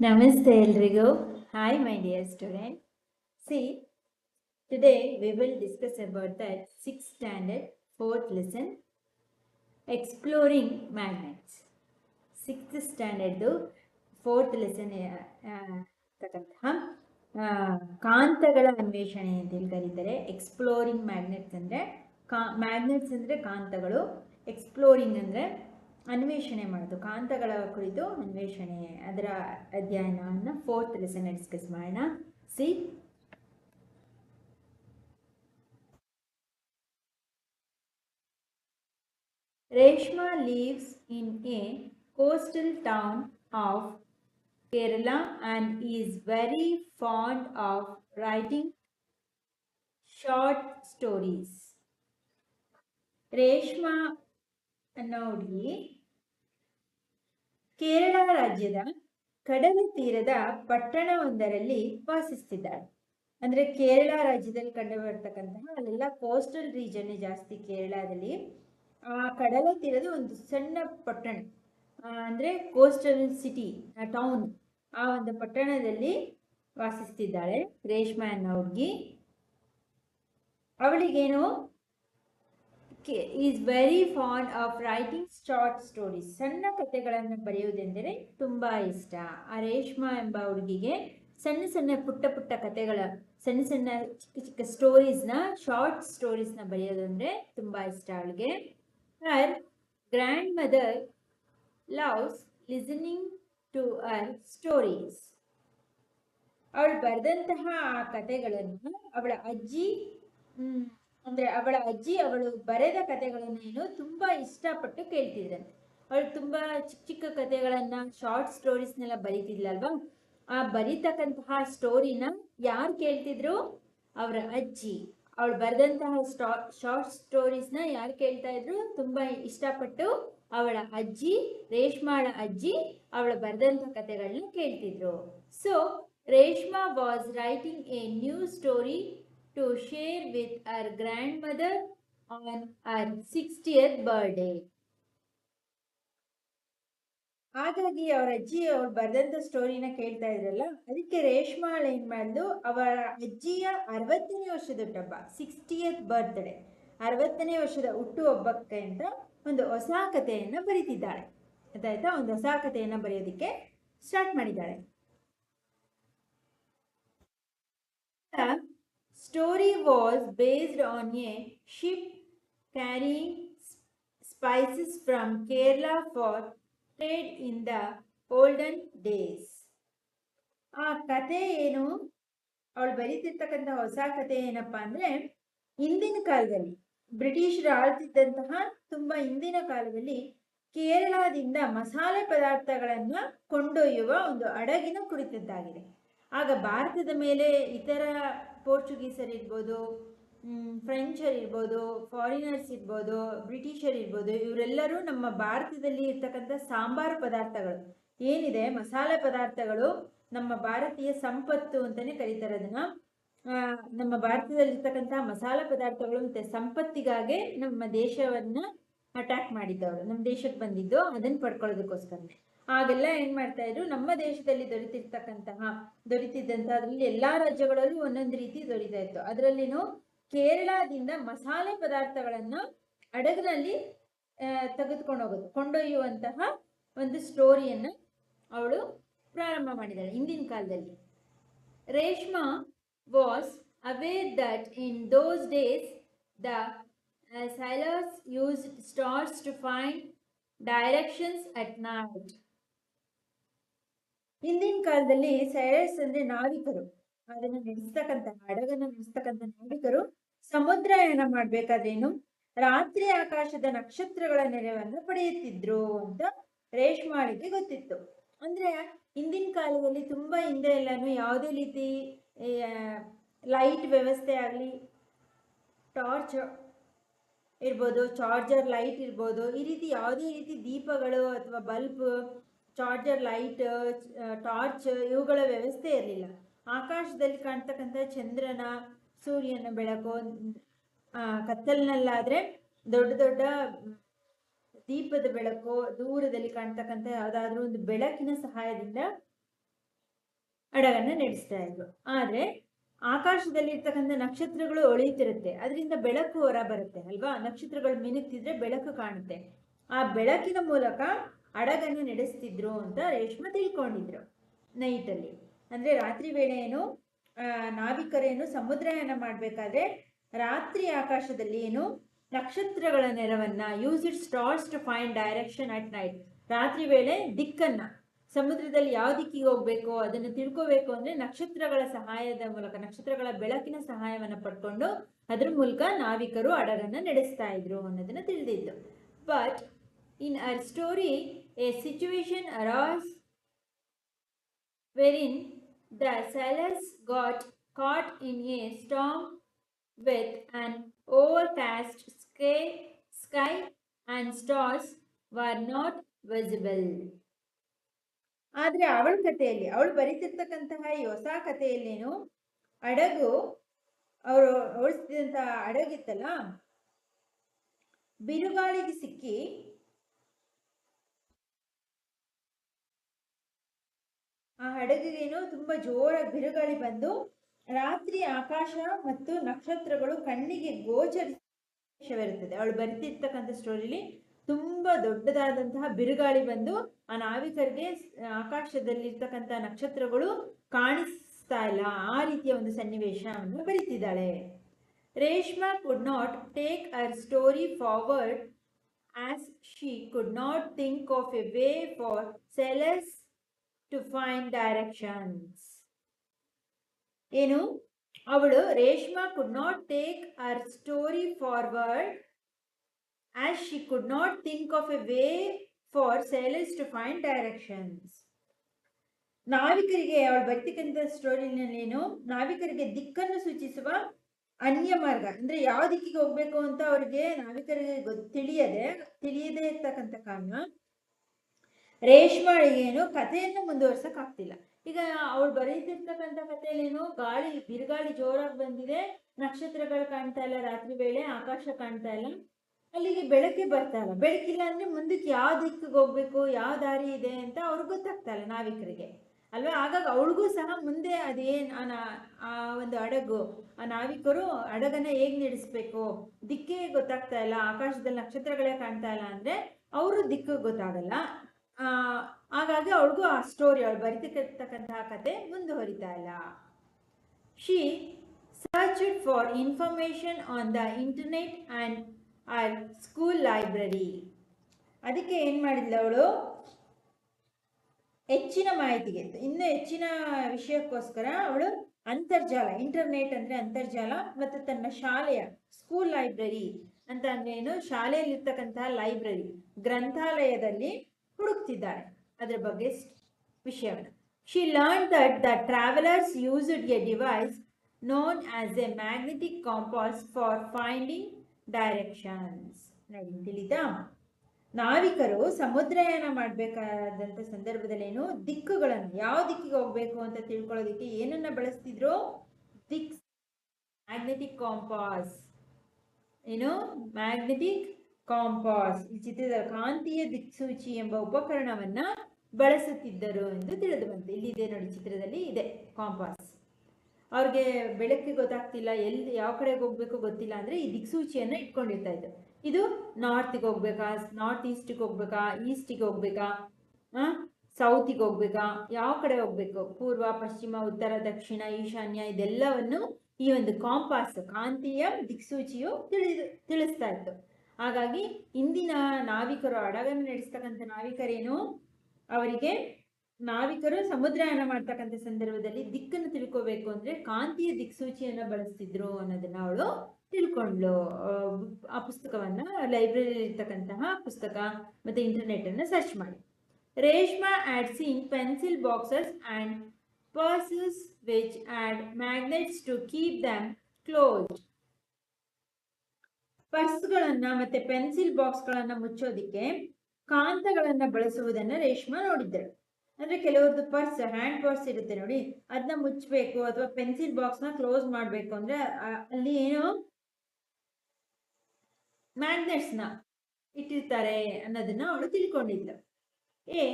ನಮಸ್ತೆ ಎಲ್ರಿಗೂ. Hi my dear student see today we will discuss about that six standard fourth lesson exploring magnets sixth ಸ್ಟ್ಯಾಂಡರ್ಡ್ದು fourth lesson ತಕ್ಕಂತಹ ಕಾಂತಗಳ ಅನ್ವೇಷಣೆ ಅಂತೇಳಿ ಕರೀತಾರೆ. ಎಕ್ಸ್ಪ್ಲೋರಿಂಗ್ ಮ್ಯಾಗ್ನೆಟ್ಸ್ ಅಂದರೆ, ಕಾ ಮ್ಯಾಗ್ನೆಟ್ಸ್ ಅಂದರೆ ಕಾಂತಗಳು. ಎಕ್ಸ್ಪ್ಲೋರಿಂಗ್ ಅಂದರೆ ಅನ್ವೇಷಣೆ ಮಾಡೋದು ಕಾಂತಗಳ ಕುರಿತು ಅನ್ವೇಷಣೆ ಅದರ ಅಧ್ಯಯನವನ್ನು ಫೋರ್ತ್ ಲೆಸನ್ ಡಿಸ್ಕಸ್ ಮಾಡೋಣ see Reshma lives in a coastal town of Kerala and is very fond of writing short stories. Reshma ಹುಡುಗಿ ಕೇರಳ ರಾಜ್ಯದ ಕಡಲ ತೀರದ ಪಟ್ಟಣವೊಂದರಲ್ಲಿ ವಾಸಿಸ್ತಿದ್ದಾಳೆ ಅಂದ್ರೆ ಕೇರಳ ರಾಜ್ಯದಲ್ಲಿ ಕಂಡು ಬರ್ತಕ್ಕಂತಹ ಅಲ್ಲೆಲ್ಲ ಕೋಸ್ಟಲ್ ರೀಜನ್ ಜಾಸ್ತಿ ಕೇರಳದಲ್ಲಿ. ಆ ಕಡಲ ತೀರದ ಒಂದು ಸಣ್ಣ ಪಟ್ಟಣ ಅಂದ್ರೆ ಕೋಸ್ಟಲ್ ಸಿಟಿ ಟೌನ್ ಆ ಒಂದು ಪಟ್ಟಣದಲ್ಲಿ ವಾಸಿಸ್ತಿದ್ದಾಳೆ ರೇಷ್ಮೆ ಅನ್ನೋ ಹುಡುಗಿ. ಅವಳಿಗೇನು is very fond of writing short stories ಸಣ್ಣ ಕಥೆಗಳನ್ನು ಬರೆಯುವುದೆಂದರೆ ತುಂಬ ಇಷ್ಟ. ಆ ರೇಷ್ಮಾ ಎಂಬ ಹುಡುಗಿಗೆ ಸಣ್ಣ ಸಣ್ಣ ಪುಟ್ಟ ಪುಟ್ಟ ಕಥೆಗಳ ಸಣ್ಣ ಸಣ್ಣ ಚಿಕ್ಕ ಚಿಕ್ಕ ಸ್ಟೋರೀಸ್ನ ಶಾರ್ಟ್ ಸ್ಟೋರೀಸ್ನ ಬರೆಯೋದಂದರೆ ತುಂಬ ಇಷ್ಟ ಅವಳಿಗೆ. Her grandmother loves listening to her stories ಅವಳು ಬರೆದಂತಹ ಆ ಕಥೆಗಳನ್ನು ಅವಳ ಅಜ್ಜಿ ಅಂದ್ರೆ ಅವಳ ಅಜ್ಜಿ ಅವಳು ಬರೆದ ಕಥೆಗಳನ್ನು ಏನು ತುಂಬಾ ಇಷ್ಟಪಟ್ಟು ಕೇಳ್ತಿದ್ರಂತೆ ಅವಳು ತುಂಬಾ ಚಿಕ್ಕ ಚಿಕ್ಕ ಕಥೆಗಳನ್ನ ಶಾರ್ಟ್ ಸ್ಟೋರೀಸ್ನೆಲ್ಲ ಬರೀತಿದ್ಲಲ್ವಾ? ಆ ಬರೀತಕ್ಕಂತಹ ಸ್ಟೋರಿನ ಯಾರು ಕೇಳ್ತಿದ್ರು? ಅವರ ಅಜ್ಜಿ. ಅವಳು ಬರೆದಂತಹ ಸ್ಟಾ ಶಾರ್ಟ್ ಸ್ಟೋರೀಸ್ನ ಯಾರು ಕೇಳ್ತಾ ಇದ್ರು? ತುಂಬಾ ಇಷ್ಟಪಟ್ಟು ಅವಳ ಅಜ್ಜಿ, ರೇಷ್ಮಾಳ ಅಜ್ಜಿ ಅವಳು ಬರೆದಂತಹ ಕಥೆಗಳನ್ನ ಕೇಳ್ತಿದ್ರು. So Reshma was writing a new story share with our grandmother on our sixtieth birthday ಹಾಗಾಗಿ ಅವರ ಅಜ್ಜಿ ಅವ್ರು ಬರೆದಂತ ಸ್ಟೋರಿನ ಕೇಳ್ತಾ ಇದ್ರಲ್ಲ, ಅದಕ್ಕೆ ರೇಷ್ಮಾಳ ಏನ್ ಮಾಡಿದ್ಲು ಅವರ ಅಜ್ಜಿಯ ಅರವತ್ತನೇ ವರ್ಷದ ಹುಟ್ಟುಹಬ್ಬ ಸಿಕ್ಸ್ಟಿಯತ್ ಬರ್ತ್ಡೇ ಅರವತ್ತನೇ ವರ್ಷದ ಹುಟ್ಟುಹಬ್ಬಕ್ಕೆ ಅಂತ ಒಂದು ಹೊಸ ಕಥೆಯನ್ನು ಬರೀತಿದ್ದಾಳೆ. ಅದಾಯ್ತಾ? ಒಂದು ಹೊಸ ಕಥೆಯನ್ನ ಬರೆಯೋದಕ್ಕೆ ಸ್ಟಾರ್ಟ್ ಮಾಡಿದ್ದಾಳೆ. Story was based on a ship carrying spices from Kerala for trade in the olden days ಆ ಕತೆ ಏನು? ಅವಳು ಬರೀತಿರ್ತಕ್ಕಂಥ ಹೊಸ ಕತೆ ಏನಪ್ಪಾ ಅಂದ್ರೆ, ಹಿಂದಿನ ಕಾಲದಲ್ಲಿ, ಬ್ರಿಟಿಷರು ಆಳ್ತಿದ್ದಂತಹ ತುಂಬಾ ಹಿಂದಿನ ಕಾಲದಲ್ಲಿ ಕೇರಳದಿಂದ ಮಸಾಲೆ ಪದಾರ್ಥಗಳನ್ನ ಕೊಂಡೊಯ್ಯುವ ಒಂದು ಹಡಗಿನ ಕುರಿತದ್ದಾಗಿದೆ. ಆಗ ಭಾರತದ ಮೇಲೆ ಇತರ ಪೋರ್ಚುಗೀಸರ್ ಇರ್ಬೋದು ಫ್ರೆಂಚರ್ ಇರ್ಬೋದು ಫಾರಿನರ್ಸ್ ಇರ್ಬೋದು ಬ್ರಿಟಿಷರ್ ಇರ್ಬೋದು, ಇವರೆಲ್ಲರೂ ನಮ್ಮ ಭಾರತದಲ್ಲಿ ಇರ್ತಕ್ಕಂಥ ಸಾಂಬಾರು ಪದಾರ್ಥಗಳು. ಏನಿದೆ? ಮಸಾಲೆ ಪದಾರ್ಥಗಳು ನಮ್ಮ ಭಾರತೀಯ ಸಂಪತ್ತು ಅಂತಾನೆ ಕರೀತಾರೆ ಅದನ್ನ. ನಮ್ಮ ಭಾರತದಲ್ಲಿ ಇರ್ತಕ್ಕಂತಹ ಮಸಾಲೆ ಪದಾರ್ಥಗಳು ಮತ್ತೆ ಸಂಪತ್ತಿಗಾಗೆ ನಮ್ಮ ದೇಶವನ್ನ ಅಟ್ಯಾಕ್ ಮಾಡಿದ್ದವರು, ನಮ್ಮ ದೇಶಕ್ಕೆ ಬಂದಿದ್ದು. ಅದನ್ನ ಪಡ್ಕೊಳ್ಳೋದಕ್ಕೋಸ್ಕರನೇ. ಆಗೆಲ್ಲ ಏನ್ ಮಾಡ್ತಾ ಇದ್ರು? ನಮ್ಮ ದೇಶದಲ್ಲಿ ದೊರೆತಿರ್ತಕ್ಕಂತಹ ದೊರೆತಿದ್ದಂತಹ ಅದರಲ್ಲಿ ಎಲ್ಲಾ ರಾಜ್ಯಗಳಲ್ಲೂ ಒಂದೊಂದು ರೀತಿ ದೊರೀತಾ ಇತ್ತು. ಅದರಲ್ಲಿನೂ ಕೇರಳದಿಂದ ಮಸಾಲೆ ಪದಾರ್ಥಗಳನ್ನ ಹಡಗಿನಲ್ಲಿ ತೆಗೆದುಕೊಂಡು ಹೋಗೋದು, ಕೊಂಡೊಯ್ಯುವಂತಹ ಒಂದು ಸ್ಟೋರಿಯನ್ನ ಅವಳು ಪ್ರಾರಂಭ ಮಾಡಿದಾಳೆ ಹಿಂದಿನ ಕಾಲದಲ್ಲಿ. Reshma was aware that in those days the sailors use stars to find directions at night. ಹಿಂದಿನ ಕಾಲದಲ್ಲಿ ಸೈರಸ್ ಅಂದ್ರೆ ನಾವಿಕರು. ಅದನ್ನ ನಡೆಸ್ತಕ್ಕಂತ ಹಡಗನ್ನ ನಡೆಸ್ತಕ್ಕಂತ ನಾವಿಕರು. ಸಮುದ್ರಯಾನ ಮಾಡ್ಬೇಕಾದ್ರೇನು? ರಾತ್ರಿ ಆಕಾಶದ ನಕ್ಷತ್ರಗಳ ನೆರವನ್ನ ಪಡೆಯುತ್ತಿದ್ರು ಅಂತ ರೇಷ್ಮಾಳಿಗೆ ಗೊತ್ತಿತ್ತು. ಅಂದ್ರೆ ಹಿಂದಿನ ಕಾಲದಲ್ಲಿ ತುಂಬಾ ಹಿಂದೆ ಎಲ್ಲಾನು ಯಾವುದೇ ರೀತಿ ಲೈಟ್ ವ್ಯವಸ್ಥೆ ಆಗಲಿ ಟಾರ್ಚ್ ಇರ್ಬೋದು ಚಾರ್ಜರ್ ಲೈಟ್ ಇರ್ಬೋದು, ಈ ರೀತಿ ಯಾವುದೇ ರೀತಿ ದೀಪಗಳು ಅಥವಾ ಬಲ್ಬ್ ಚಾರ್ಜರ್, ಲೈಟ್ ಟಾರ್ಚ್ ಇವುಗಳ ವ್ಯವಸ್ಥೆ ಇರಲಿಲ್ಲ. ಆಕಾಶದಲ್ಲಿ ಕಾಣ್ತಕ್ಕಂಥ ಚಂದ್ರನ, ಸೂರ್ಯನ ಬೆಳಕು ಕತ್ತಲಿನಲ್ಲಾದ್ರೆ ದೊಡ್ಡ ದೊಡ್ಡ ದೀಪದ ಬೆಳಕು, ದೂರದಲ್ಲಿ ಕಾಣ್ತಕ್ಕಂಥ ಯಾವುದಾದ್ರೂ ಒಂದು ಬೆಳಕಿನ ಸಹಾಯದಿಂದ ಹಡಗನ್ನ ನಡೆಸ್ತಾ ಇದ್ರು ಆದ್ರೆ ಆಕಾಶದಲ್ಲಿ ಇರ್ತಕ್ಕಂಥ ನಕ್ಷತ್ರಗಳು ಹೊಳೆಯುತ್ತಿರುತ್ತೆ ಅದರಿಂದ ಬೆಳಕು ಹೊರ ಬರುತ್ತೆ, ಅಲ್ವಾ? ನಕ್ಷತ್ರಗಳು ಮಿನುಕ್ತಿದ್ರೆ ಬೆಳಕು ಕಾಣುತ್ತೆ. ಆ ಬೆಳಕಿನ ಮೂಲಕ ಹಡಗನ್ನು ನಡೆಸ್ತಿದ್ರು ಅಂತ ರೇಷ್ಮೆ ತಿಳ್ಕೊಂಡಿದ್ರು ನೈಟಲ್ಲಿ. ಅಂದ್ರೆ ರಾತ್ರಿ ವೇಳೆ ಏನು ನಾವಿಕರೇನು ಸಮುದ್ರಯಾನ ಮಾಡಬೇಕಾದ್ರೆ ರಾತ್ರಿ ಆಕಾಶದಲ್ಲಿ ಏನು ನಕ್ಷತ್ರಗಳ ನೆರವನ್ನ use it stars to find direction at night ರಾತ್ರಿ ವೇಳೆ ದಿಕ್ಕನ್ನ, ಸಮುದ್ರದಲ್ಲಿ ಯಾವ ದಿಕ್ಕಿಗೆ ಹೋಗಬೇಕು ಅದನ್ನು ತಿಳ್ಕೋಬೇಕು ಅಂದ್ರೆ ನಕ್ಷತ್ರಗಳ ಸಹಾಯದ ಮೂಲಕ, ನಕ್ಷತ್ರಗಳ ಬೆಳಕಿನ ಸಹಾಯವನ್ನ ಪಡ್ಕೊಂಡು ಅದ್ರ ಮೂಲಕ ನಾವಿಕರು ಹಡಗನ್ನು ನಡೆಸ್ತಾ ಇದ್ರು ಅನ್ನೋದನ್ನ ತಿಳಿದಿದ್ದು. But in her story a situation arose wherein the sailors got caught in a storm with an overcast sky, sky and stars were not visible. ಆದ್ರೆ ಅವಳ ಕಥೆಯಲ್ಲಿ ಅವಳು ಬರೀತಿರ್ತಕ್ಕಂತಹ ಈ ಹೊಸ ಕಥೆಯಲ್ಲೇನು ಹಡಗು ಅವರು ಓಡಿಸ್ತಿದ್ದಂತ ಹಡಗಿತ್ತಲ್ಲ ಬಿರುಗಾಳಿಗೆ ಸಿಕ್ಕಿ ಆ ಹಡಗಿಗೇನು ತುಂಬ ಜೋರಾಗಿ ಬಿರುಗಾಳಿ ಬಂದು ರಾತ್ರಿ ಆಕಾಶ ಮತ್ತು ನಕ್ಷತ್ರಗಳು ಕಣ್ಣಿಗೆ ಗೋಚರಿಸವಿರುತ್ತದೆ ಅವಳು ಬರೆದಿರ್ತಕ್ಕಂಥ ಸ್ಟೋರಿಲಿ ತುಂಬಾ ದೊಡ್ಡದಾದಂತಹ ಬಿರುಗಾಳಿ ಬಂದು ಆ ನಾವಿಕರಿಗೆ ಆಕಾಶದಲ್ಲಿರ್ತಕ್ಕಂಥ ನಕ್ಷತ್ರಗಳು ಕಾಣಿಸ್ತಾ ಇಲ್ಲ. ಆ ರೀತಿಯ ಒಂದು ಸನ್ನಿವೇಶವನ್ನು ಬರೀತಿದ್ದಾಳೆ. Reshma could not take her story forward as she could not think of a way for sailors to find directions ಏನು? ಅವಳು Reshma could not take her story forward as she could not think of a way for sailors to find directions ನಾವಿಕರಿಗೆ, ಅವಳು ಬರ್ತಕ್ಕಂಥ ಸ್ಟೋರಿನಲ್ಲಿ ಏನು ನಾವಿಕರಿಗೆ ದಿಕ್ಕನ್ನು ಸೂಚಿಸುವ ಅನ್ಯ ಮಾರ್ಗ. ಅಂದ್ರೆ ಯಾವ ದಿಕ್ಕಿಗೆ ಹೋಗ್ಬೇಕು ಅಂತ ಅವ್ರಿಗೆ ನಾವಿಕರಿಗೆ ಗೊತ್ ತಿಳಿಯದೆ ತಿಳಿಯದೇ ಇರ್ತಕ್ಕಂಥ ಕಾರಣ ರೇಷ್ಮಾಳಿಗೆ ಏನು ಕಥೆಯನ್ನು ಮುಂದುವರ್ಸಕ್ ಆಗ್ತಿಲ್ಲ. ಈಗ ಅವಳು ಬರೀತಿರ್ತಕ್ಕಂಥ ಕಥೆಯಲ್ಲಿ ಏನು ಗಾಳಿ, ಬಿರುಗಾಳಿ ಜೋರಾಗಿ ಬಂದಿದೆ, ನಕ್ಷತ್ರಗಳು ಕಾಣ್ತಾ ಇಲ್ಲ, ರಾತ್ರಿ ವೇಳೆ ಆಕಾಶ ಕಾಣ್ತಾ ಇಲ್ಲ. ಅಲ್ಲಿಗೆ ಬೆಳಕೆ ಬರ್ತಾ ಇಲ್ಲ. ಬೆಳಕಿಲ್ಲ ಅಂದ್ರೆ ಮುಂದಕ್ಕೆ ಯಾವ ದಿಕ್ಕಿಗೆ ಹೋಗ್ಬೇಕು, ಯಾವ ದಾರಿ ಇದೆ ಅಂತ ಅವ್ರಿಗೆ ಗೊತ್ತಾಗ್ತಾ ಇಲ್ಲ ನಾವಿಕರಿಗೆ. ಅಲ್ವಾ? ಹಾಗಾಗಿ ಅವಳಿಗೂ ಸಹ ಮುಂದೆ ಅದೇನು ಆ ಒಂದು ಹಡಗು, ಆ ನಾವಿಕರು ಹಡಗನ್ನ ಹೇಗ್ ನಡೆಸ್ಬೇಕು? ದಿಕ್ಕೇ ಗೊತ್ತಾಗ್ತಾ ಇಲ್ಲ. ಆಕಾಶದಲ್ಲಿ ನಕ್ಷತ್ರಗಳೇ ಕಾಣ್ತಾ ಇಲ್ಲ ಅಂದ್ರೆ ಅವರು ದಿಕ್ಕು ಗೊತ್ತಾಗಲ್ಲ. ಹಾಗಾಗಿ ಅವಳಿಗೂ ಆ ಸ್ಟೋರಿ ಅವಳು ಬರಿತಿರ್ತಕ್ಕಂತಹ ಕತೆ ಮುಂದುವರಿತಾ ಇಲ್ಲ. She search for information on the internet and her school library ಅದಕ್ಕೆ ಏನು ಮಾಡಿದ್ಲು ಅವಳು? ಹೆಚ್ಚಿನ ಮಾಹಿತಿಗೆ, ಇನ್ನೂ ಹೆಚ್ಚಿನ ವಿಷಯಕ್ಕೋಸ್ಕರ ಅವಳು ಅಂತರ್ಜಾಲ ಇಂಟರ್ನೆಟ್ ಅಂದ್ರೆ ಅಂತರ್ಜಾಲ ಮತ್ತು ತನ್ನ ಶಾಲೆಯ ಸ್ಕೂಲ್ ಲೈಬ್ರರಿ ಅಂತ ಅಂದ್ರೇನು ಶಾಲೆಯಲ್ಲಿರ್ತಕ್ಕಂತಹ ಲೈಬ್ರರಿ ಗ್ರಂಥಾಲಯದಲ್ಲಿ ಹುಡುಕ್ತಿದ್ದಾಳೆ ಅದರ ಬಗ್ಗೆ ವಿಷಯವನ್ನು she learn that the travellers used a device known as a magnetic compass for finding directions ತಿಳಿತಾ? ನಾವಿಕರು ಸಮುದ್ರಯಾನ ಮಾಡಬೇಕಾದಂಥ ಸಂದರ್ಭದಲ್ಲಿ ಏನು ದಿಕ್ಕುಗಳನ್ನು, ಯಾವ ದಿಕ್ಕಿಗೆ ಹೋಗ್ಬೇಕು ಅಂತ ತಿಳ್ಕೊಳ್ಳೋದಕ್ಕೆ ಏನನ್ನ ಬಳಸ್ತಿದ್ರು? ದಿಕ್ ಮ್ಯಾಗ್ನೆಟಿಕ್ ಕಾಂಪಾಸ್ ಏನು? ಮ್ಯಾಗ್ನೆಟಿಕ್ ಕಾಂಪಾಸ್ ಈ ಚಿತ್ರದ ಕಾಂತೀಯ ದಿಕ್ಸೂಚಿ ಎಂಬ ಉಪಕರಣವನ್ನ ಬಳಸುತ್ತಿದ್ದರು ಎಂದು ತಿಳಿದು ಬಂತು ಇಲ್ಲಿದೆ ನೋಡಿ, ಚಿತ್ರದಲ್ಲಿ ಇದೆ ಕಾಂಪಾಸ್ ಅವ್ರಿಗೆ ಬೆಳಕಿಗೆ ಗೊತ್ತಾಗ್ತಿಲ್ಲ, ಎಲ್ಲಿ, ಯಾವ ಕಡೆಗೆ ಹೋಗ್ಬೇಕು ಗೊತ್ತಿಲ್ಲ ಅಂದ್ರೆ ಈ ದಿಕ್ಸೂಚಿಯನ್ನ ಇಟ್ಕೊಂಡಿರ್ತಾ ಇದ್ರು. ಇದು ನಾರ್ತಿಗೆ ಹೋಗ್ಬೇಕಾ ನಾರ್ತ್ ಈಸ್ಟಿಗೆ ಹೋಗ್ಬೇಕಾ ಈಸ್ಟಿಗೆ ಹೋಗ್ಬೇಕಾ ಸೌತಿಗೆ ಹೋಗ್ಬೇಕಾ, ಯಾವ ಕಡೆ ಹೋಗ್ಬೇಕು? ಪೂರ್ವ, ಪಶ್ಚಿಮ, ಉತ್ತರ, ದಕ್ಷಿಣ, ಈಶಾನ್ಯ ಇದೆಲ್ಲವನ್ನು ಈ ಒಂದು ಕಾಂಪಾಸ್ ಕಾಂತೀಯ ದಿಕ್ಸೂಚಿಯು ತಿಳಿದು, ತಿಳಿಸ್ತಾ ಇತ್ತು. ಹಾಗಾಗಿ ಇಂದಿನ ನಾವಿಕರು ಹಡಗನ್ನು ನಡೆಸ್ತಕ್ಕಂಥ ನಾವಿಕರೇನು? ಅವರಿಗೆ ನಾವಿಕರು ಸಮುದ್ರಯಾನ ಮಾಡ್ತಕ್ಕಂಥ ಸಂದರ್ಭದಲ್ಲಿ ದಿಕ್ಕನ್ನು ತಿಳ್ಕೋಬೇಕು ಅಂದ್ರೆ ಕಾಂತೀಯ ದಿಕ್ಸೂಚಿಯನ್ನು ಬಳಸ್ತಿದ್ರು ಅನ್ನೋದನ್ನ ಅವಳು ತಿಳ್ಕೊಂಡ್ಲು ಆ, ಪುಸ್ತಕವನ್ನ ಲೈಬ್ರರಿಯಲ್ಲಿ ಇರ್ತಕ್ಕಂತಹ ಪುಸ್ತಕ ಮತ್ತೆ ಇಂಟರ್ನೆಟ್ ಅನ್ನ ಸರ್ಚ್ ಮಾಡಿ. Reshma had seen pencil boxes and purses which had magnets to keep them closed ಪರ್ಸ್ಗಳನ್ನ ಮತ್ತೆ ಪೆನ್ಸಿಲ್ ಬಾಕ್ಸ್ಗಳನ್ನ ಮುಚ್ಚೋದಿಕ್ಕೆ ಕಾಂತಗಳನ್ನ ಬಳಸುವುದನ್ನ ರೇಷ್ಮಾ ನೋಡಿದ್ದಳು. ಅಂದ್ರೆ ಕೆಲವೊಂದು ಪರ್ಸ್, ಹ್ಯಾಂಡ್ ಪರ್ಸ್ ಇರುತ್ತೆ ನೋಡಿ ಅದನ್ನ ಮುಚ್ಚಬೇಕು ಅಥವಾ ಪೆನ್ಸಿಲ್ ಬಾಕ್ಸ್ನ ಕ್ಲೋಸ್ ಮಾಡ್ಬೇಕು ಅಂದ್ರೆ ಅಲ್ಲಿ ಏನು ಮ್ಯಾಗ್ನೆಟ್ಸ್ನ ಇಟ್ಟಿರ್ತಾರೆ ಅನ್ನೋದನ್ನ ಅವಳು ತಿಳ್ಕೊಂಡಿದ್ಲು. A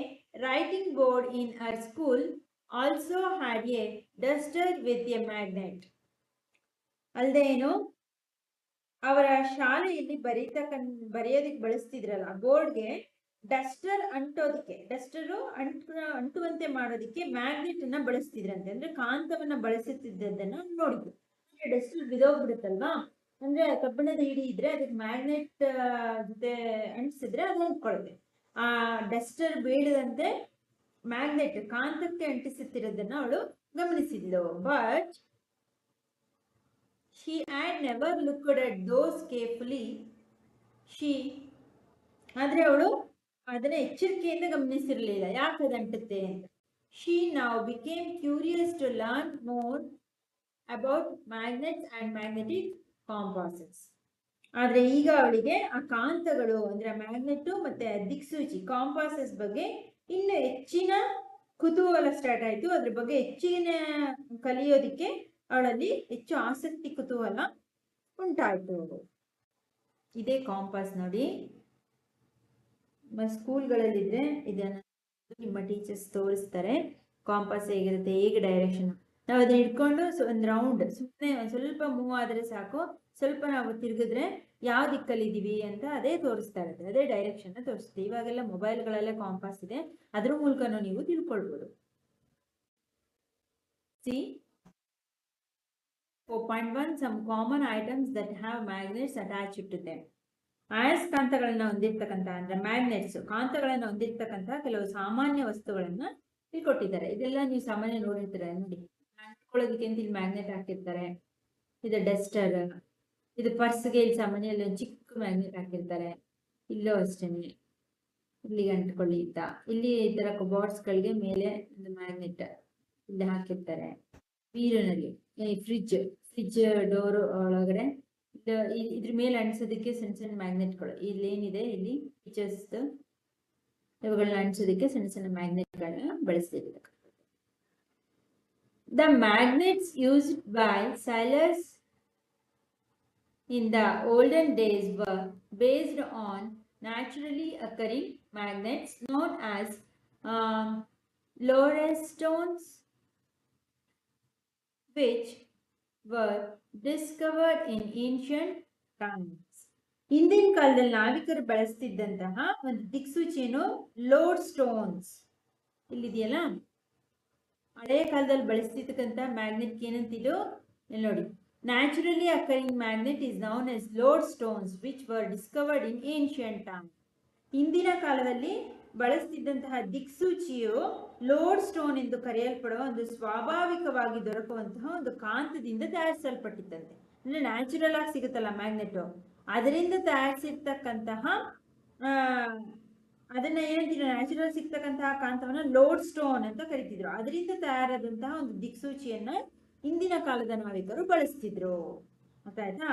writing board in her school also had a duster with a magnet. ಅಲ್ಲದೆ ಏನು ಅವರ ಶಾಲೆಯಲ್ಲಿ ಬರೀತಕ್ಕ ಬರೆಯೋದಕ್ಕೆ ಬಳಸ್ತಿದ್ರಲ್ಲ, ಬೋರ್ಡ್ಗೆ ಡಸ್ಟರ್ ಅಂಟೋದಕ್ಕೆ, ಡಸ್ಟರು ಅಂಟ, ಅಂಟುವಂತೆ ಮಾಡೋದಕ್ಕೆ ಮ್ಯಾಗ್ನೆಟ್ ಅನ್ನ ಬಳಸ್ತಿದ್ರಂತೆ. ಅಂದ್ರೆ ಕಾಂತವನ್ನ ಬಳಸುತ್ತಿದ್ದದನ್ನ ನೋಡಿದ್ರು ಡಸ್ಟರ್ ಬಿದೋಗ್ಬಿಡುತ್ತಲ್ವಾ ಅಂದ್ರೆ ಕಬ್ಬಿಣದ ಹಿಡಿ ಇದ್ರೆ ಅದಕ್ಕೆ ಮ್ಯಾಗ್ನೆಟ್ ಜೊತೆ ಅಂಟಿಸಿದ್ರೆ ಅದು ಅಂಟ್ಕೊಳ್ಳುತ್ತೆ ಆ, ಡಸ್ಟರ್ ಬೀಳದಂತೆ ಮ್ಯಾಗ್ನೆಟ್ ಕಾಂತಕ್ಕೆ ಅಂಟಿಸುತ್ತಿರೋದನ್ನ ಅವಳು ಗಮನಿಸಿದ್ಲು. But she had never looked at those carefully she ಆದರೆ ಅವಳು ಅದನ್ನ ಎಚ್ಚರಿಕೆಯಿಂದ ಗಮನಿಸಿರಲಿಲ್ಲ. ಯಾಕೆ ಅದಂಟುತ್ತೆ ಅಂತ. ಶಿ ನಾವು became curious to learn more about magnets and magnetic compasses ಆದರೆ ಈಗ ಅವಳಿಗೆ ಆ ಕಾಂತಗಳು, ಅಂದರೆ ಮ್ಯಾಗ್ನೆಟು ಮತ್ತು ದಿಕ್ಸೂಚಿ ಕಾಂಪಾಸಸ್ ಬಗ್ಗೆ ಇನ್ನು ಹೆಚ್ಚಿನ ಕುತೂಹಲ ಸ್ಟಾರ್ಟ್ ಆಯಿತು. ಅದ್ರ ಬಗ್ಗೆ ಹೆಚ್ಚಿನ ಕಲಿಯೋದಿಕ್ಕೆ ಅವಳಲ್ಲಿ ಹೆಚ್ಚು ಆಸಕ್ತಿ ಕುತೂಹಲ ಉಂಟಾಯ್ತು ಇದೇ ಕಾಂಪಾಸ್ ನೋಡಿ. ಸ್ಕೂಲ್ಗಳಲ್ಲಿದ್ರೆ ಇದನ್ನ ನಿಮ್ಮ ಟೀಚರ್ಸ್ ತೋರಿಸ್ತಾರೆ. ಕಾಂಪಾಸ್ ಹೇಗಿರುತ್ತೆ, ಹೇಗೆ ಡೈರೆಕ್ಷನ್ ನಾವು ಅದನ್ನ ಇಟ್ಕೊಂಡು ಒಂದು ರೌಂಡ್ ಸುಮ್ಮನೆ ಸ್ವಲ್ಪ ಮೂವ್ ಆದರೆ ಸಾಕು. ಸ್ವಲ್ಪ ನಾವು ತಿರುಗಿದ್ರೆ ಯಾವ ದಿಕ್ಕಲ್ಲಿದ್ದೀವಿ ಅಂತ ಅದೇ ತೋರಿಸ್ತಾ ಇರುತ್ತೆ. ಅದೇ ಡೈರೆಕ್ಷನ್ ತೋರಿಸುತ್ತೆ. ಇವಾಗೆಲ್ಲ ಮೊಬೈಲ್ಗಳಲ್ಲೇ ಕಾಂಪಾಸ್ ಇದೆ. ಅದ್ರ ಮೂಲಕನೂ ನೀವು ತಿಳ್ಕೊಳ್ಬೋದು. See four Some common items that have magnets attached to them. ಅಯಸ್ಕಾಂತಗಳನ್ನ ಹೊಂದಿರ್ತಕ್ಕಂಥ ಅಂದ್ರೆ ಮ್ಯಾಗ್ನೆಟ್ಸ್ ಕಾಂತಗಳನ್ನ ಹೊಂದಿರ್ತಕ್ಕಂಥ ಕೆಲವು ಸಾಮಾನ್ಯ ವಸ್ತುಗಳನ್ನ ಇಲ್ಲಿ ಕೊಟ್ಟಿದ್ದಾರೆ. ಇದೆಲ್ಲ ನೀವು ಸಾಮಾನ್ಯ ನೋಡಿರ್ತೀರ, ನೋಡಿ. ಅಂಟ್ಕೊಳ್ಳೋದಕ್ಕೆ ಅಂತ ಇಲ್ಲಿ ಮ್ಯಾಗ್ನೆಟ್ ಹಾಕಿರ್ತಾರೆ? ಇದು ಡಸ್ಟರ್ ಇದು ಪರ್ಸ್ಗೆ ಇಲ್ಲಿ ಸಾಮಾನ್ಯ ಇಲ್ಲಿ ಒಂದು ಚಿಕ್ಕ ಮ್ಯಾಗ್ನೆಟ್ ಹಾಕಿರ್ತಾರೆ. ಇಲ್ಲೋ ಅಷ್ಟೇನೆ. ಇಲ್ಲಿಗೆ ಅಂಟ್ಕೊಳ್ಳಿ ಇದ್ದ ಇಲ್ಲಿ ಈ ತರ ಗಳಿಗೆ ಮೇಲೆ ಒಂದು ಮ್ಯಾಗ್ನೆಟ್ ಇಲ್ಲಿ ಹಾಕಿರ್ತಾರೆ. ನೀರಿನಲ್ಲಿ ಫ್ರಿಜ್ ಫ್ರಿಜ್ ಡೋರ್ ಒಳಗಡೆ. ಇದು- ಇದ್ರ ಮೇಲೆ ಅಂಟಿಸೋದಕ್ಕೆ ಸಣ್ಣ ಸಣ್ಣ ಮ್ಯಾಗ್ನೆಟ್ಗಳು ಇಲ್ಲಿ ಏನಿದೆ ಇಲ್ಲಿ ಫೀಚರ್ಸ್ ಇವುಗಳನ್ನ ಅಂಟಿಸೋದಕ್ಕೆ ಸಣ್ಣ ಸಣ್ಣ ಮ್ಯಾಗ್ನೆಟ್ಗಳನ್ನ ಬಳಸಿರ್ತಕ್ಕಂಥದ್ದು the magnets used by sailors in the olden days were based on naturally occurring magnets known as um, were discovered in ancient times. ಹಿಂದಿನ ಕಾಲದಲ್ಲಿ ನಾವಿಕರು ಬಳಸ್ತಿದ್ದಂತಹ ಒಂದು ದಿಕ್ಸೂಚಿಯನ್ನು ಲೋಡ್ ಸ್ಟೋನ್ಸ್ ಇಲ್ಲಿದೆಯಲ್ಲ? ಹಳೆಯ ಕಾಲದಲ್ಲಿ ಬಳಸ್ತಿರ್ತಕ್ಕಂಥ ಮ್ಯಾಗ್ನೆಟ್ ಏನಂತಿದ್ದು ನೋಡಿ. Naturally occurring magnet is known as lodestones which were discovered in ancient time ಹಿಂದಿನ ಕಾಲದಲ್ಲಿ ಬಳಸ್ತಿದ್ದಂತಹ ದಿಕ್ಸೂಚಿಯು load stone ಎಂದು ಕರೆಯಲ್ಪಡುವ ಒಂದು ಸ್ವಾಭಾವಿಕವಾಗಿ ದೊರಕುವಂತಹ ಒಂದು ಕಾಂತದಿಂದ ತಯಾರಿಸಲ್ಪಟ್ಟಿತ್ತಂತೆ ಅಂದ್ರೆ ನ್ಯಾಚುರಲ್ ಆಗಿ ಸಿಗುತ್ತಲ್ಲ ಮ್ಯಾಗ್ನೆಟ್ ಅದರಿಂದ ತಯಾರಿಸಿರ್ತಕ್ಕಂತಹ ಅದನ್ನ ಏನಂತೀರ? ನ್ಯಾಚುರಲ್ ಸಿಗ್ತಕ್ಕಂತಹ ಕಾಂತವನ್ನ ಲೋಡ್ ಸ್ಟೋನ್ ಅಂತ ಕರಿತಿದ್ರು. ಅದರಿಂದ ತಯಾರಾದಂತಹ ಒಂದು ದಿಕ್ಸೂಚಿಯನ್ನ ಹಿಂದಿನ ಕಾಲದ ನಾವಿಕರು ಬಳಸ್ತಿದ್ರು. ಗೊತ್ತಾಯ್ತಾ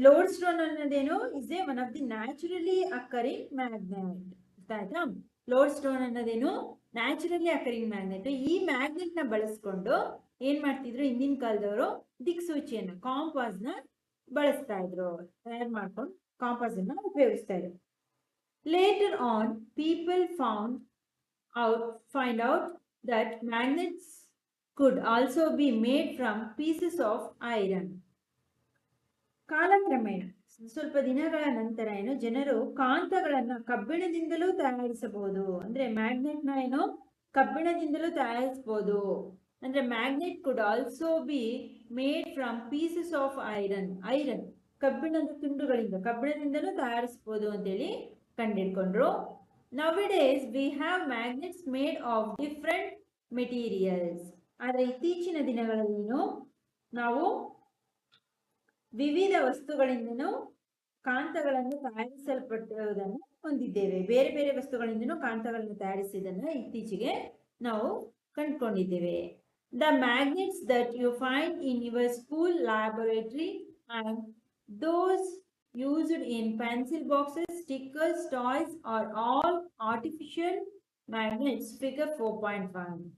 lodestone ಅನ್ನೋದೇನು? Is a one of the naturally occurring magnet ಗೊತ್ತಾಯ್ತಾ ಲೋಡ್ ಸ್ಟೋನ್ ಅನ್ನೋದೇನು? ನ್ಯಾಚುರಲಿ ಅಕರಿಂಗ್ ಮ್ಯಾಗ್ನೆಟ್ ಈ ಮ್ಯಾಗ್ನೆಟ್ನ ಬಳಸ್ಕೊಂಡು ಏನ್ ಮಾಡ್ತಿದ್ರು ಹಿಂದಿನ ಕಾಲದವರು ದಿಕ್ಸೂಚಿಯನ್ನ ಕಾಂಪಾಸ್ನ ಬಳಸ್ತಾ ಇದ್ರು. ತಯಾರು ಮಾಡ್ಕೊಂಡು ಕಾಂಪಾಸ್ ಅನ್ನ ಉಪಯೋಗಿಸ್ತಾ ಇದ್ರು. Later on people found out find out that magnets could also be made from pieces of iron ಕಾಲಕ್ರಮೇಣ ಸ್ವಲ್ಪ ದಿನಗಳ ನಂತರ ಏನು ಜನರು ಕಾಂತಗಳನ್ನ ಕಬ್ಬಿಣದಿಂದಲೂ ತಯಾರಿಸಬಹುದು. ಅಂದ್ರೆ ಮ್ಯಾಗ್ನೆಟ್ನ ಏನು ಕಬ್ಬಿಣದಿಂದಲೂ ತಯಾರಿಸಬಹುದು. ಅಂದ್ರೆ magnet could also be made from pieces of iron iron ಕಬ್ಬಿಣದ ತುಂಡುಗಳಿಂದ, ಕಬ್ಬಿಣದಿಂದಲೂ ತಯಾರಿಸಬಹುದು ಅಂತೇಳಿ ಕಂಡಿಡ್ಕೊಂಡ್ರು. Nowadays we have magnets made of different materials ಆದರೆ ಇತ್ತೀಚಿನ ದಿನಗಳಲ್ಲಿ ನಾವು ವಿವಿಧ ವಸ್ತುಗಳಿಂದನೂ ಕಾಂತಗಳನ್ನು ತಯಾರಿಸಲ್ಪಟ್ಟಿರುವುದನ್ನು ಹೊಂದಿದ್ದೇವೆ. ಬೇರೆ ಬೇರೆ ವಸ್ತುಗಳಿಂದನೂ ಕಾಂತಗಳನ್ನು ತಯಾರಿಸಿದನ್ನು ಇತ್ತೀಚೆಗೆ ನಾವು ಕಂಡುಕೊಂಡಿದ್ದೇವೆ. The magnets that you find in your school laboratory and those used in pencil boxes stickers toys are all artificial magnets figure four point 4.1.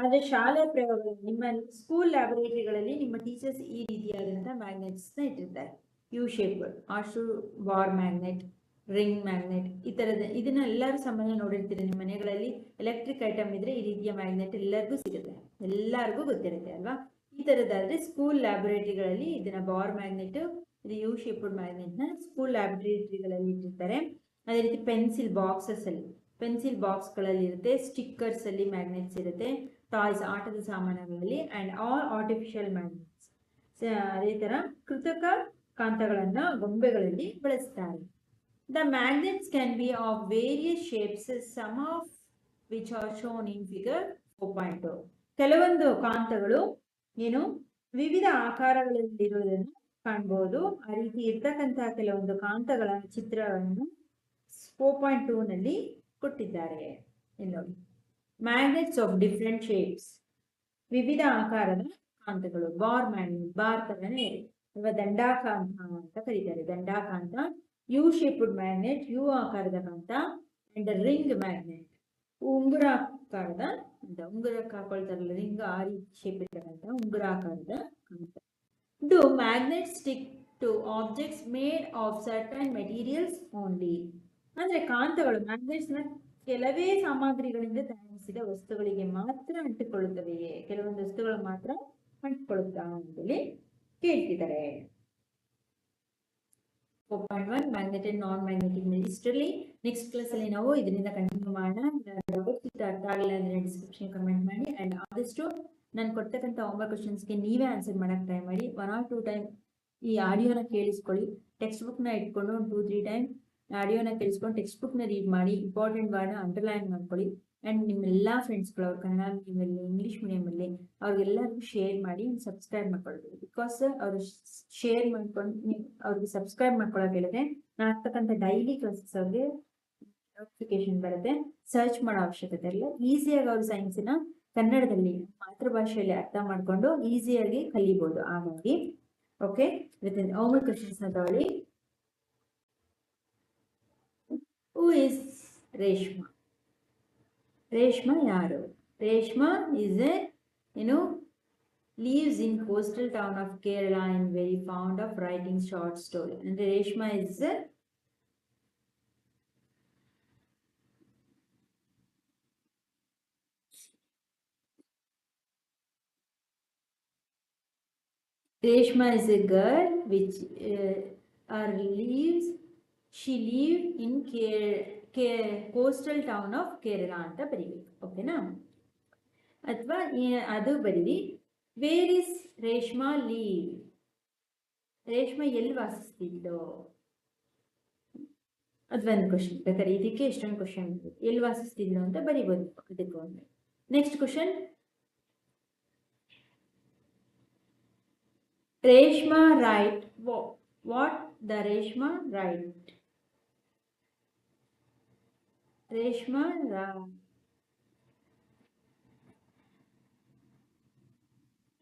ಆದರೆ ಶಾಲೆ ಪ್ರಯೋಗ ನಿಮ್ಮ ಸ್ಕೂಲ್ ಲ್ಯಾಬೊರೇಟರಿಗಳಲ್ಲಿ ನಿಮ್ಮ ಟೀಚರ್ಸ್ ಈ ರೀತಿಯಾದಂತಹ ಮ್ಯಾಗ್ನೆಟ್ಸ್ನ ಇಟ್ಟಿರ್ತಾರೆ. You ಶೇಪ್ಗಳು Ashu bar magnet ring magnet ಈ ಥರದ ಇದನ್ನ ಎಲ್ಲರೂ ಸಾಮಾನ್ಯ ನೋಡಿರ್ತೀರಿ. ನಿಮ್ಮ ಮನೆಗಳಲ್ಲಿ ಎಲೆಕ್ಟ್ರಿಕ್ ಐಟಮ್ ಇದ್ರೆ ಈ ರೀತಿಯ ಮ್ಯಾಗ್ನೆಟ್ ಎಲ್ಲರಿಗೂ ಸಿಗುತ್ತೆ. ಎಲ್ಲರಿಗೂ ಗೊತ್ತಿರುತ್ತೆ ಅಲ್ವಾ? ಈ ಥರದ್ದಾದ್ರೆ ಸ್ಕೂಲ್ ಲ್ಯಾಬೊರೇಟರಿಗಳಲ್ಲಿ ಇದನ್ನ ಬಾರ್ ಮ್ಯಾಗ್ನೆಟ್ ಇದು ಯು ಶೇಪ್ಡ್ ಮ್ಯಾಗ್ನೆಟ್ನ ಸ್ಕೂಲ್ ಲ್ಯಾಬೊರೇಟರಿಗಳಲ್ಲಿ ಇಟ್ಟಿರ್ತಾರೆ. ಅದೇ ರೀತಿ ಪೆನ್ಸಿಲ್ ಬಾಕ್ಸಸ್ ಅಲ್ಲಿ ಪೆನ್ಸಿಲ್ ಬಾಕ್ಸ್ಗಳಲ್ಲಿ ಇರುತ್ತೆ ಸ್ಟಿಕ್ಕರ್ಸ್ ಅಲ್ಲಿ ಮ್ಯಾಗ್ನೆಟ್ಸ್ ಇರುತ್ತೆ. ಟಾಯ್ಸ್, ಆಟದ ಸಾಮಾನುಗಳಲ್ಲಿ ಅಂಡ್ ಆಲ್ ಆರ್ಟಿಫಿಷಿಯಲ್ ಮ್ಯಾಗ್ನೆಟ್ಸ್ ಅದೇ ತರ ಕೃತಕ ಕಾಂತಗಳನ್ನು ಗೊಂಬೆಗಳಲ್ಲಿ ಬಳಸ್ತಾರೆ. The magnets can be of various shapes some of which are shown in figure four point ಕೆಲವೊಂದು ಕಾಂತಗಳು ಏನು, ವಿವಿಧ ಆಕಾರಗಳಲ್ಲಿರುವುದನ್ನು ಕಾಣ್ಬೋದು. ಆ ರೀತಿ ಇರ್ತಕ್ಕಂತಹ ಕೆಲವೊಂದು ಕಾಂತಗಳ ಚಿತ್ರವನ್ನು ಫೋರ್ ಪಾಯಿಂಟ್ ಟೂ ನಲ್ಲಿ ಕೊಟ್ಟಿದ್ದಾರೆ. ಇಲ್ಲಿ ಮ್ಯಾಗ್ನೆಟ್ಸ್ ಆಫ್ ಡಿಫ್ರೆಂಟ್ ಶೇಪ್ಸ್ ವಿವಿಧ ಆಕಾರದ ಕಾಂತಗಳು. ಬಾರ್ ಮ್ಯಾಗ್ನೆಟ್ ಬಾರ್ ತರನೇ ಅಥವಾ ದಂಡಾಕಾಂತ ಅಂತ ಕರೀತಾರೆ. ದಂಡಾಕಾಂತ, ಯು ಶೇಪ್ಡ್ ಮ್ಯಾಗ್ನೆಟ್ ಯು ಆಕಾರದ ಕಾಂತ ಅಂಡ್ ರಿಂಗ್ ಮ್ಯಾಗ್ನೆಟ್ ಉಂಗುರ ಆಕಾರದ ಅಂತ. ಉಂಗುರಕ್ಕೆ ಹಾಕೊಳ್ತಾರಲ್ಲ ರಿಂಗ್ ಆ ರೀತಿ ಶೇಪ್ ಇರ್ತಕ್ಕಂಥ ಉಂಗುರ ಆಕಾರದ ಕಾಂತ. ಇದು magnet stick to objects made of certain materials only ಅಂದ್ರೆ ಕಾಂತಗಳು ಮ್ಯಾಗ್ನೆಟ್ಸ್ನ ಕೆಲವೇ ಸಾಮಗ್ರಿಗಳಿಂದ ತಯಾರಿಸಿದ ವಸ್ತುಗಳಿಗೆ ಮಾತ್ರ ಅಂಟಿಕೊಳ್ಳುತ್ತವೆಯೇ? ಕೆಲವೊಂದು ವಸ್ತುಗಳು ಮಾತ್ರ ಅಂಟಿಕೊಳ್ಳುತ್ತಾ ಅಂತೇಳಿ ಕೇಳ್ತಿದ್ದಾರೆ. Four point one magnetic non magnetic ಇಷ್ಟರಲ್ಲಿ ನೆಕ್ಸ್ಟ್ ಕ್ಲಾಸ್ ಅಲ್ಲಿ ನಾವು ಇದರಿಂದ ಕಂಟಿನ್ಯೂ ಮಾಡೋಣ. ಅರ್ಥ ಆಗಿಲ್ಲ ಅಂದ್ರೆ ಡಿಸ್ಕ್ರಿಪ್ಷನ್ ಕಮೆಂಟ್ ಮಾಡಿ. ಅಂಡ್ ಆದಷ್ಟು ನಾನು ಕೊಡ್ತಕ್ಕಂಥ ಒಂಬತ್ತು ಕ್ವಶನ್ಸ್ಗೆ ನೀವೇ ಆನ್ಸರ್ ಮಾಡಕ್ಕೆ ಟ್ರೈ ಮಾಡಿ. ಒನ್ ಆರ್ ಟೂ ಟೈಮ್ ಈ ಆಡಿಯೋನ ಕೇಳಿಸ್ಕೊಳ್ಳಿ. ಟೆಕ್ಸ್ಟ್ ಬುಕ್ನ ಇಟ್ಕೊಂಡು ಒಂದು ಟೂ ತ್ರೀ ಟೈಮ್ ಆಡಿಯೋನ ಕೇಳಿಸ್ಕೊಂಡು ಟೆಕ್ಸ್ಟ್ ಬುಕ್ನ ರೀಡ್ ಮಾಡಿ. ಇಂಪಾರ್ಟೆಂಟ್ ವರ್ಡ್ನ ಅಂಡರ್ಲೈನ್ ಮಾಡ್ಕೊಳ್ಳಿ. ಆ್ಯಂಡ್ ನಿಮ್ಮೆಲ್ಲ ಫ್ರೆಂಡ್ಸ್ಗಳು ಅವ್ರು ಕನ್ನಡ ಮೀಡಿಯಮಲ್ಲಿ ಇಂಗ್ಲೀಷ್ ಮೀಡಿಯಮಲ್ಲಿ ಅವ್ರಿಗೆಲ್ಲರಿಗೂ ಶೇರ್ ಮಾಡಿ ಸಬ್ಸ್ಕ್ರೈಬ್ ಮಾಡ್ಕೊಳ್ಬೇಕು ಬಿಕಾಸ್ ಅವರು ಶೇರ್ ಮಾಡ್ಕೊಂಡು ನೀವು ಅವ್ರಿಗೆ ಸಬ್ಸ್ಕ್ರೈಬ್ ಮಾಡ್ಕೊಳಕ್ ಹೇಳಿದ್ರೆ ನಾನು ಆಗ್ತಕ್ಕಂಥ ಡೈಲಿ ಕ್ಲಾಸಸ್ ಅವ್ರಿಗೆ ನೋಟಿಫಿಕೇಶನ್ ಬರುತ್ತೆ. ಸರ್ಚ್ ಮಾಡೋ ಅವಶ್ಯಕತೆ ಇಲ್ಲ ಈಸಿಯಾಗಿ ಅವ್ರ ಸೈನ್ಸಿನ ಕನ್ನಡದಲ್ಲಿ ಮಾತೃಭಾಷೆಯಲ್ಲಿ ಅರ್ಥ ಮಾಡಿಕೊಂಡು ಈಸಿಯಾಗಿ ಕಲಿಬೋದು ಹಾಗಾಗಿ. ಓಕೆ ವಿತ್ ಹೋಮ್ವರ್ಕ್ ಕ್ವಶನ್ಸ್ನ ತಗೊಳ್ಳಿ. Who is Reshma Reshma Yaro. Reshma is a, you know, lives in coastal town of Kerala and very fond of writing short story. And Reshma is a Reshma is a girl which uh, are lives, she lives in Kerala Ke- coastal town of Kerala ಅಂತ ಬರೀಬೇಕು, ಓಕೆನಾ? ಅಥವಾ ಅದು ಬರೀರಿ wear is Reshma live ರೇಷ್ಮೆ ಎಲ್ಲಿ ವಾಸಿಸ್ತಿದ್ಲು? ಅದೊಂದು question ಬೇಕಾದ್ರೆ ಇದಕ್ಕೆ ಎಷ್ಟೊಂದು ಕ್ವಶನ್ ಎಲ್ಲಿ ವಾಸಿಸ್ತಿದ್ಲು ಅಂತ ಬರೀಬೋದು ಅದಕ್ಕೆ next question Reshma write what the Reshma Reshma write. Reshma write.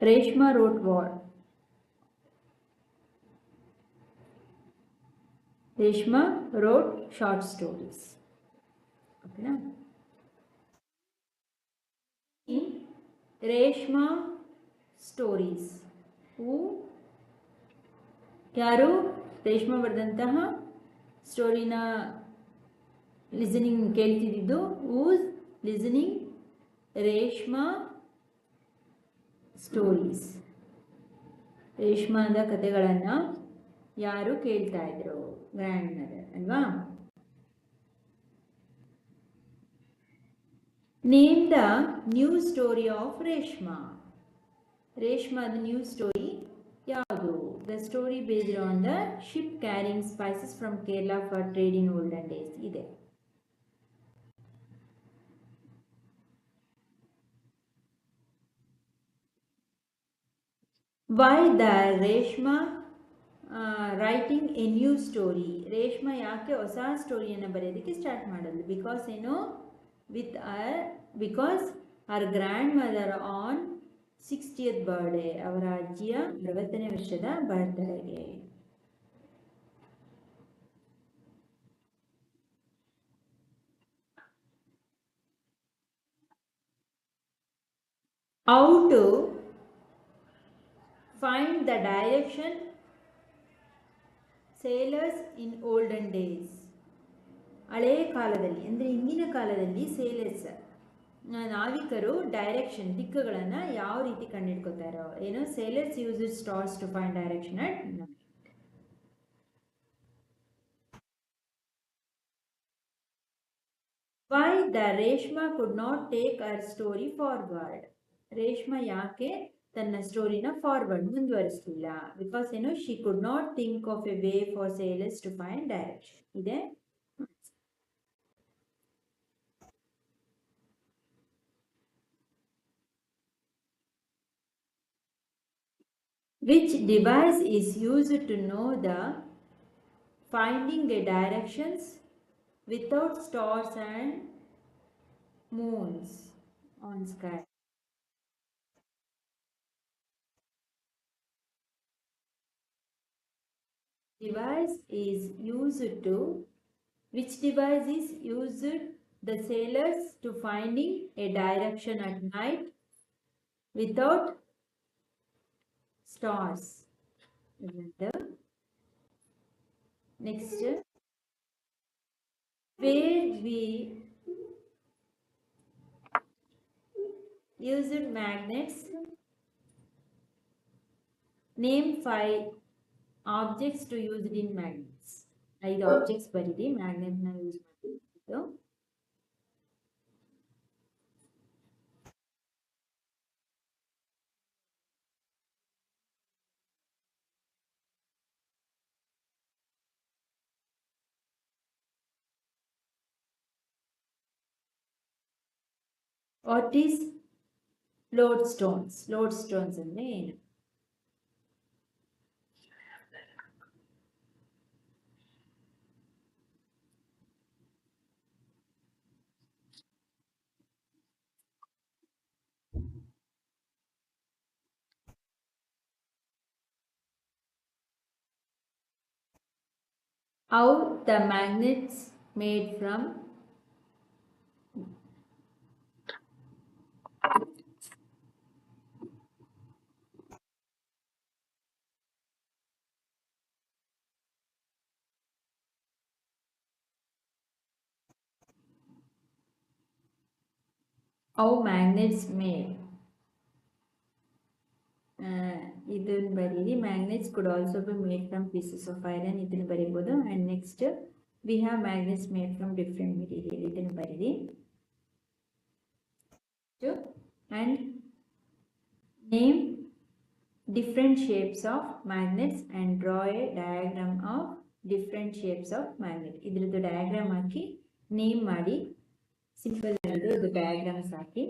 Reshma wrote what? Reshma wrote short stories. Okay, na? In Reshma stories. ಹೂ ಯಾರು ರೇಷ್ಮಾ ಬರೆದಂತಹ ಸ್ಟೋರಿನ ಲಿಸನಿಂಗ್ ಕೇಳ್ತಿದ್ದಿದ್ದು ಹೂಸ್ ಲಿಸನಿಂಗ್ ರೇಷ್ಮಾ ಸ್ಟೋರೀಸ್ ರೇಷ್ಮಾದ ಕಥೆಗಳನ್ನು ಯಾರು ಕೇಳ್ತಾ ಇದ್ರು? ಗ್ರ್ಯಾಂಡ್ ಮದರ್ ಅಲ್ವಾ? Name the new story of Reshma ರೇಷ್ಮಾದ new story ಯಾವುದು? The story based on the ship carrying spices from Kerala for trading olden days ಇದೆ. Why the Reshma writing a new story Reshma ಯಾಕೆ ಹೊಸ ಸ್ಟೋರಿಯನ್ನು ಬರೆಯೋದಕ್ಕೆ start ಮಾಡೋದು because ಏನು? With her because our grandmother on sixtieth birthday ಅವರ ಅಜ್ಜಿಯ ಅರವತ್ತನೇ ವರ್ಷದ ಬರ್ತ್ಡೇಗೆ how find the direction sailors in olden days. ಹಳೆಯ ಕಾಲದಲ್ಲಿ, ಅಂದರೆ ಹಿಂದಿನ ಕಾಲದಲ್ಲಿ ಸೇಲರ್ಸ್ ನಾವಿಕರು ಡೈರೆಕ್ಷನ್ ದಿಕ್ಕುಗಳನ್ನು ಯಾವ ರೀತಿ ಕಂಡುಹಿಡ್ಕೋತಾರೋ ಏನೋ sailors use stars to find direction at why the Reshma could not take our story forward Reshma ಯಾಕೆ ತನ್ನ ಸ್ಟೋರಿನ ಫಾರ್ವರ್ಡ್ ಮುಂದುವರಿಸಲಿಲ್ಲ ಬಿಕಾಸ್ ಏನು she could not think of a way for sailors to find direction ಇದೆ which device is used to know the finding a directions without stars and moons on sky Device is used to which device is used the sailors to finding a direction at night without stars. The next. Where we used magnets name five objects to use in magnets. ಐದು objects ಬರೀರಿ ಮ್ಯಾಗ್ನೆಟ್ನ use ಮಾಡಿದ್ದು what is lodestones lodestones ಅಂದರೆ ಏನು? How the magnets made from? How magnets made ಇದನ್ನು ಬರೀರಿ magnets could also be made from pieces of iron ಇದನ್ನು ಬರೀಬೋದು and next we have magnets made from different material ಇದನ್ನು ಬರೀರಿ and name different shapes of magnets and draw a diagram of different shapes of magnet ಇದ್ರದ್ದು diagram ಹಾಕಿ name ಮಾಡಿ simple ಆಗಿರೋದು diagrams ಹಾಕಿ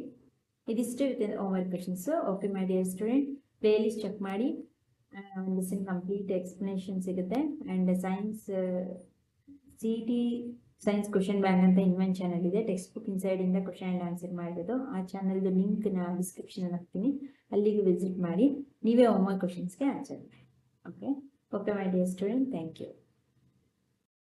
ಇದಿಷ್ಟು with over questions okay my dear student playlist check ಮಾಡಿ listen complete explanation ಸಿಗುತ್ತೆ and science C T science question bank ಅಂತ ಇನ್ವೆನ್ ಚಾನಲ್ ಇದೆ ಟೆಕ್ಸ್ಟ್ ಬುಕ್ ಇನ್ಸೈಡಿಂದ ಕ್ವಶನ್ ಆ್ಯಂಡ್ ಆನ್ಸರ್ ಮಾಡಿರೋದು ಆ ಚಾನಲ್ದು ಲಿಂಕ್ನ ಡಿಸ್ಕ್ರಿಪ್ಷನ್ ಹಾಕ್ತೀನಿ. ಅಲ್ಲಿಗೆ ವಿಸಿಟ್ ಮಾಡಿ ನೀವೇ ಹೋಮ್ವರ್ಕ್ ಕ್ವಶನ್ಸ್ಗೆ ಆನ್ಸರ್ ಮಾಡಿ. Okay okay my dear student thank you